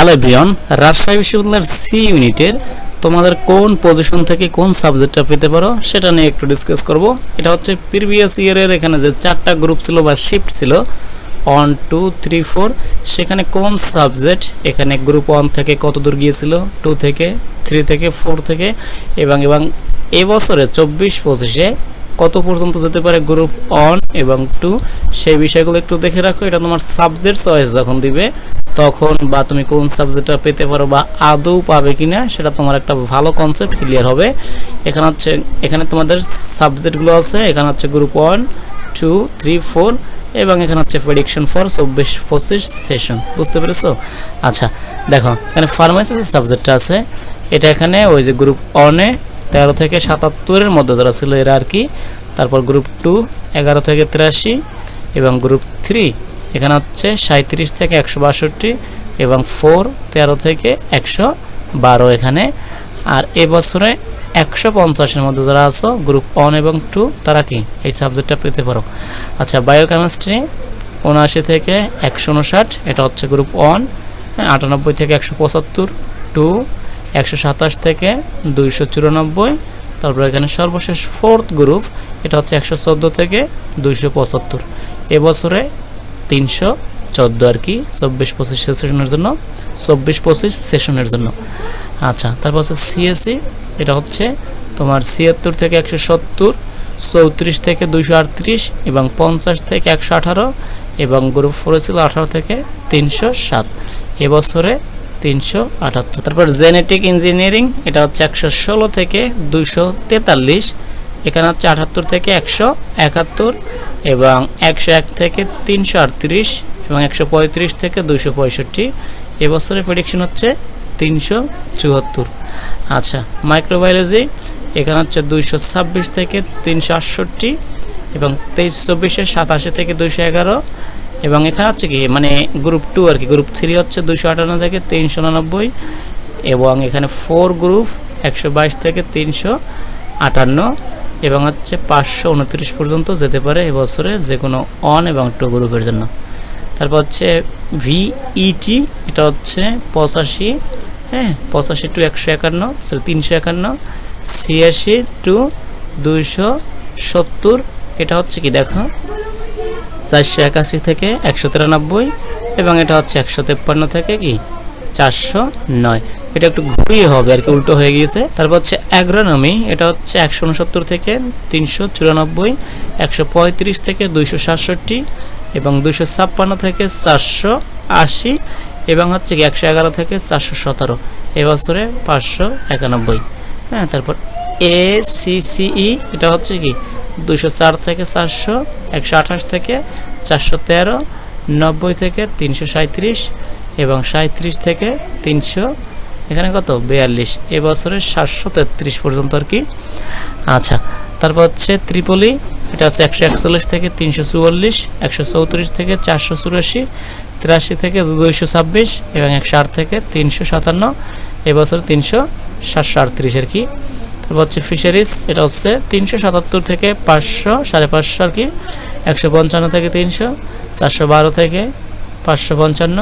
Hello Brian Rajshahi বিশ্ববিদ্যালয়ের C ইউনিটের তোমাদের কোন পজিশন থেকে কোন সাবজেক্টটা পেতে পারো সেটা নিয়ে একটু ডিসকাস করব। এটা হচ্ছে প্রিভিয়াস ইয়ারের এখানে যে চারটা গ্রুপ ছিল বা শিফট ছিল ওয়ান টু থ্রি ফোর সেখানে কোন সাবজেক্ট এখানে গ্রুপ ওয়ান থেকে কত দূর গিয়েছিল? টু থেকে থ্রি থেকে ফোর থেকে, এবং এবং এবছরে চব্বিশ পঁচিশে কত পর্যন্ত যেতে পারে গ্রুপ অন এবং টু সেই বিষয়গুলো একটু দেখে রাখো। এটা তোমার সাবজেক্ট চয়েস যখন দিবে, তখন বা তুমি কোন সাবজেক্টটা পেতে পারো বা আদৌ পাবে কি না সেটা তোমার একটা ভালো কনসেপ্ট ক্লিয়ার হবে। এখানে হচ্ছে, এখানে তোমাদের সাবজেক্টগুলো আছে। এখানে হচ্ছে group one two three four এবং এখানে হচ্ছে প্রেডিকশন ফর চব্বিশ পঁচিশ সেশন বুঝতে পেরেছ? আচ্ছা দেখো, এখানে ফার্মাসি সাবজেক্টটা আছে, এটা এখানে ওই যে গ্রুপ ওয়ানে তেরো থেকে সাতাত্তরের মধ্যে যারা ছিল এরা আর কি, তারপর গ্রুপ টু এগারো থেকে তিরাশি এবং গ্রুপ থ্রি এখানে হচ্ছে সাঁত্রিশ থেকে একশো বাষট্টি এবং ফোর তেরো থেকে একশো বারো এখানে। আর এবছরে একশো পঞ্চাশের মধ্যে যারা আছো গ্রুপ ওয়ান এবং টু তারা কি এই সাবজেক্টটা পেতে পারো? আচ্ছা বায়োকেমিস্ট্রি উনআশি থেকে একশো উনষাট, এটা হচ্ছে গ্রুপ ওয়ান আটানব্বই থেকে একশো পঁচাত্তর টু একশো সাতাশ থেকে দুইশো চুরানব্বই তারপর এখানে সর্বশেষ ফোর্থ গ্রুপ এটা হচ্ছে একশো চোদ্দ থেকে দুইশো পঁচাত্তর। এবছরে তিনশো চোদ্দ আর কি, চব্বিশ পঁচিশ সেশনের জন্য, চব্বিশ পঁচিশ সেশনের জন্য। আচ্ছা তারপর হচ্ছে সিএসসি এটা হচ্ছে তোমার ছিয়াত্তর থেকে একশো সত্তর, চৌত্রিশ থেকে দুইশো আটত্রিশ এবং পঞ্চাশ থেকে একশো আঠারো এবং গ্রুপ ফোরে ছিল আঠারো থেকে তিনশো সাত। এবছরে তিনশো আটাত্তর। তারপর জেনেটিক ইঞ্জিনিয়ারিং, এটা হচ্ছে একশো ষোলো থেকে দুইশো তেতাল্লিশ, এখানে হচ্ছে আটাত্তর থেকে একশো একাত্তর এবং একশো এক থেকে তিনশো আটত্রিশ এবং একশো পঁয়ত্রিশ থেকে দুইশো পঁয়ষট্টি। এবছরের প্রেডিকশন হচ্ছে তিনশো চুয়াত্তর। আচ্ছা মাইক্রোবায়োলজি এখানে হচ্ছে দুইশো ছাব্বিশ থেকে তিনশো আটষট্টি এবং তেইশ চব্বিশে সাতাশি থেকে দুইশো এগারো। এবং এখানে হচ্ছে কি মানে গ্রুপ টু আর কি গ্রুপ থ্রি হচ্ছে দুশো আটান্ন থেকে তিনশো উনানব্বই এবং এখানে ফোর গ্রুপ একশো বাইশ থেকে তিনশো আটান্ন এবং হচ্ছে পাঁচশো উনত্রিশ পর্যন্ত যেতে পারে এবছরে যে কোনো অন এবং টু গ্রুপের জন্য। তারপর হচ্ছে ভিইটি এটা হচ্ছে পঁচাশি হ্যাঁ পঁচাশি টু একশো একান্ন সরি তিনশো একান্ন, ছিয়াশি টু দুইশো সত্তর, এটা হচ্ছে কি, দেখো চারশো একাশি থেকে একশো তিরানব্বই এবং এটা হচ্ছে একশো তেপ্পান্ন থেকে কি? চারশো নয়। এটা একটু ঘুরিয়ে হবে, আর কি উল্টো হয়ে গিয়েছে। তারপর হচ্ছে অ্যাগ্রোনমি, এটা হচ্ছে একশো উনসত্তর থেকে তিনশো চুরানব্বই, একশো পঁয়ত্রিশ থেকে দুইশো সাতষট্টি এবং দুইশো ছাপ্পান্ন থেকে চারশো আশি এবং হচ্ছে কি একশো এগারো থেকে চারশো সতেরো। এবছরে পাঁচশো একানব্বই। হ্যাঁ তারপর এ সিসিই এটা হচ্ছে কি? দুশো চার থেকে চারশো, একশো আঠাশ থেকে চারশো তেরো, নব্বই থেকে তিনশো সাঁত্রিশ এবং সাঁত্রিশ থেকে তিনশো, এখানে কত? বিয়াল্লিশ। এবছরে সাতশো তেত্রিশ পর্যন্ত আর কি। আচ্ছা তারপর হচ্ছে ত্রিপলি, এটা হচ্ছে একশো একচল্লিশ থেকে তিনশো চুয়াল্লিশ, একশো চৌত্রিশ থেকে চারশো চুরাশি, তিরাশি থেকে দুইশো ছাব্বিশ এবং একশো আট থেকে তিনশো সাতান্ন, এবছর তিনশো সাতশো আটত্রিশ আর কি। তারপর হচ্ছে ফিশারিজ এটা হচ্ছে তিনশো সাতাত্তর থেকে পাঁচশো, সাড়ে পাঁচশো আর কি, একশো পঞ্চান্ন থেকে তিনশো, চারশো বারো থেকে পাঁচশো পঞ্চান্ন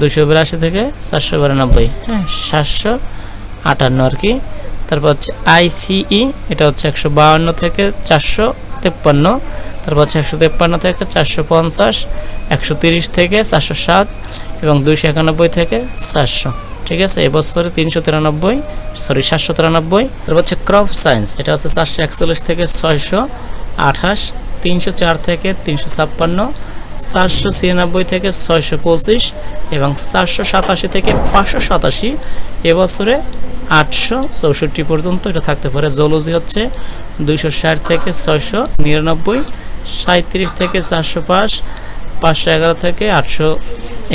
দুশো বিরাশি থেকে চারশো বিরানব্বই হ্যাঁ সাতশো আটান্ন আর কি। তারপর হচ্ছে আইসিই এটা হচ্ছে একশো বাহান্ন থেকে চারশো তেপ্পান্ন, তারপর হচ্ছে একশো তেপ্পান্ন থেকে চারশো পঞ্চাশ, একশো তিরিশ থেকে চারশো সাত এবং দুইশো একানব্বই থেকে চারশো। ঠিক আছে? এবছরে তিনশো তিরানব্বই সরি সাতশো তিরানব্বই। তারপর হচ্ছে ক্রপ সায়েন্স এটা হচ্ছে চারশো একচল্লিশ থেকে ছয়শো আঠাশ, তিনশো চার থেকে তিনশো ছাপ্পান্ন, চারশো ছিয়ানব্বই থেকে ছয়শো পঁচিশ এবং চারশো সাতাশি থেকে পাঁচশো সাতাশি। এবছরে আটশো চৌষট্টি পর্যন্ত এটা থাকতে পারে। জোলজি হচ্ছে দুইশো ষাট থেকে ছয়শো নিরানব্বই সাঁত্রিশ থেকে চারশো পাঁচ পাঁচশো এগারো থেকে আটশো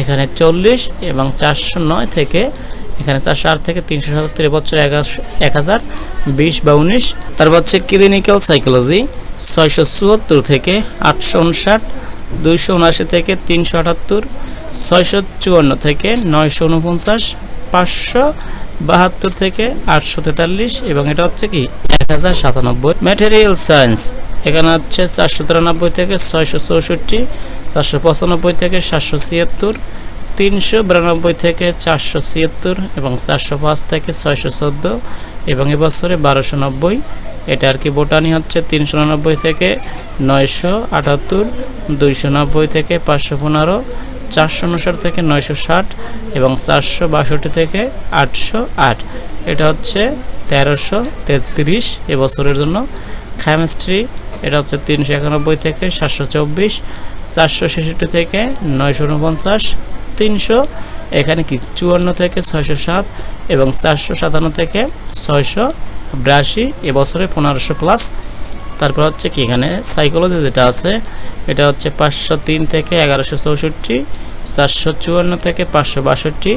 এখানে চল্লিশ এবং চারশো নয় থেকে এখানে চারশো আট থেকে তিনশো সাতাত্তর বছর এক হাজার, বিশ বা উনিশ। তারপর হচ্ছে ক্লিনিক্যাল সাইকোলজি ছয়শো চুয়াত্তর থেকে আটশো উনষাট, দুইশো উনআশি থেকে তিনশো আটাত্তর, ছয়শো চুয়ান্ন থেকে নয়শো উনপঞ্চাশ, পাঁচশো বাহাত্তর থেকে আটশো তেতাল্লিশ এবং এটা হচ্ছে কি এক হাজার সাতানব্বই। ম্যাটেরিয়াল সায়েন্স এখানে হচ্ছে চারশো তিরানব্বই থেকে ছয়শো চৌষট্টি, চারশো পঁচানব্বই থেকে সাতশো ছিয়াত্তর, তিনশো বিরানব্বই থেকে চারশো ছিয়াত্তর এবং চারশো পাঁচ থেকে ছয়শো চোদ্দ এবং এবছরে বারোশো নব্বই। এটা আর কি বোটানি হচ্ছে তিনশো উননব্বই থেকে নয়শো আটাত্তর, দুইশো নব্বই থেকে পাঁচশো পনেরো, চারশো উনষাট থেকে নয়শো ষাট এবং চারশো বাষট্টি থেকে আটশো আট। এটা হচ্ছে তেরোশো তেত্রিশ এবছরের জন্য। কেমিস্ট্রি এটা হচ্ছে তিনশো একানব্বই থেকে সাতশো চব্বিশ, চারশো ছেষট্টি থেকে নয়শো উনপঞ্চাশ, তিনশো, এখানে কি চুয়ান্ন থেকে ছয়শো সাত এবং চারশো সাতান্ন থেকে ছয়শো বিরাশি এবছরে পনেরোশো প্লাস তারপর হচ্ছে কি এখানে সাইকোলজি যেটা আছে, এটা হচ্ছে পাঁচশো তিন থেকে এগারোশো চৌষট্টি, চারশো চুয়ান্ন থেকে পাঁচশো বাষট্টি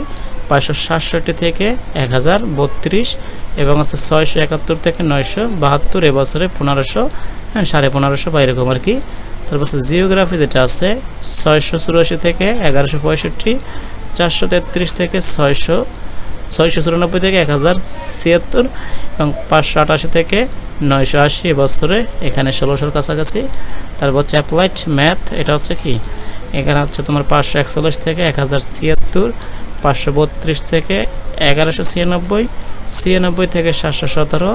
পাঁচশো সাতষট্টি থেকে এক হাজার বত্রিশ এবং আছে ছয়শো একাত্তর থেকে নয়শো বাহাত্তর এবছরে পনেরোশো হ্যাঁ সাড়ে পনেরোশো বা এরকম আর কি। তারপর আছে জিওগ্রাফি যেটা আছে, ছয়শো চুরাশি থেকে এগারোশো পঁয়ষট্টি, চারশো তেত্রিশ থেকে ছয়শো ছয়শো চুরানব্বই থেকে এক হাজার ছিয়াত্তর এবং পাঁচশো আটাশি থেকে নয়শো আশি এবছরে এখানে ষোলোশোর কাছাকাছি। তারপর হচ্ছে অ্যাপ্লাইড ম্যাথ, এটা হচ্ছে কি? এখানে হচ্ছে তোমার পাঁচশো একচল্লিশ থেকে এক হাজার ছিয়াত্তর পাঁচশো বত্রিশ থেকে এগারোশো ছিয়ানব্বই ছিয়ানব্বই থেকে সাতশো সতেরো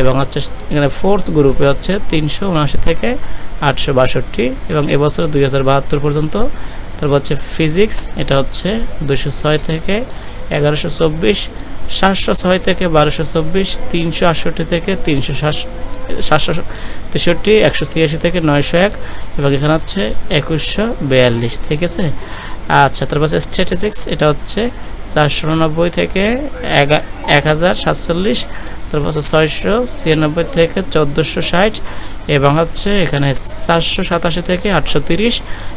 এবং হচ্ছে এখানে ফোর্থ গ্রুপে হচ্ছে তিনশো উনআশি থেকে আটশো বাষট্টি এবং এবছর দুই হাজার বাহাত্তর পর্যন্ত। তারপর হচ্ছে ফিজিক্স এটা হচ্ছে দুশো ছয় থেকে এগারোশো চব্বিশ, সাতশো ছয় থেকে বারোশো চব্বিশ, তিনশো আটষট্টি থেকে তিনশো সাতশো তেষট্টি, একশো ছিয়াশি থেকে নয়শো এক এবং এখানে হচ্ছে একুশশো বিয়াল্লিশ, ঠিক আছে? আচ্ছা তারপর স্ট্যাটিস্টিক্স এটা হচ্ছে চারশো উননব্বই থেকে এক হাজার সাতচল্লিশ, তারপর ছয়শো ছিয়ানব্বই থেকে চোদ্দোশো ষাট, এবং হচ্ছে এখানে চারশো সাতাশি থেকে আটশো তিরিশ,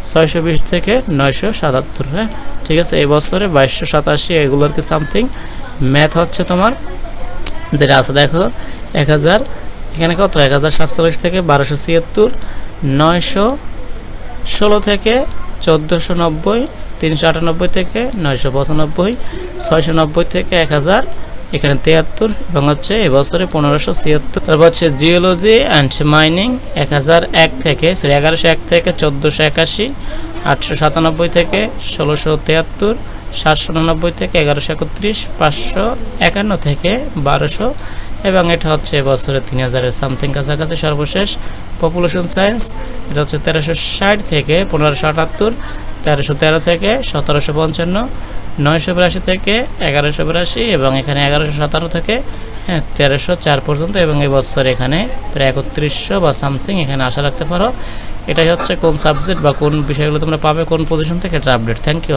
ছয়শো বিশ থেকে নয়শো সাতাত্তর হ্যাঁ? ঠিক আছে, এই বছরে বাইশশো সাতাশি, এগুলোর কি সামথিং ম্যাথ হচ্ছে তোমার, যেটা আছে দেখো এক হাজার এখানে কত? এক হাজার সাতচল্লিশ থেকে বারোশো ছিয়াত্তর, নয়শো ষোলো থেকে চোদ্দোশো নব্বই, তিনশো আটানব্বই থেকে নয়শো পঁচানব্বই, ছয়শো নব্বই থেকে এক হাজার, এখানে তিয়াত্তর, এবং হচ্ছে এবছরে পনেরোশো ছিয়াত্তর। তারপর হচ্ছে জিওলজি অ্যান্ড মাইনিং এক হাজার এক থেকে, সরি, এগারোশো এক থেকে চোদ্দোশো একাশি, আটশো সাতানব্বই থেকে ষোলোশো তিয়াত্তর, সাতশো উননব্বই থেকে এগারোশো একত্রিশ, পাঁচশো একান্ন থেকে বারোশো, এবং এটা হচ্ছে এবছরে তিন হাজারের সামথিং কাছাকাছি সর্বশেষ। পপুলেশন সায়েন্স এটা হচ্ছে তেরোশো ষাট থেকে পনেরোশো আটাত্তর, তেরোশো তেরো থেকে সতেরোশো পঞ্চান্ন, নয়শো বিরাশি থেকে এগারোশো বিরাশি এবং এখানে এগারোশো সাতান্ন থেকে হ্যাঁ তেরোশো চার পর্যন্ত এবং এই বছর এখানে প্রায় একত্রিশশো বা সামথিং এখানে আশা রাখতে পারো। এটাই হচ্ছে কোন সাবজেক্ট বা কোন বিষয়গুলো তোমরা পাবে কোন পজিশন থেকে এটা আপডেট থ্যাংক ইউ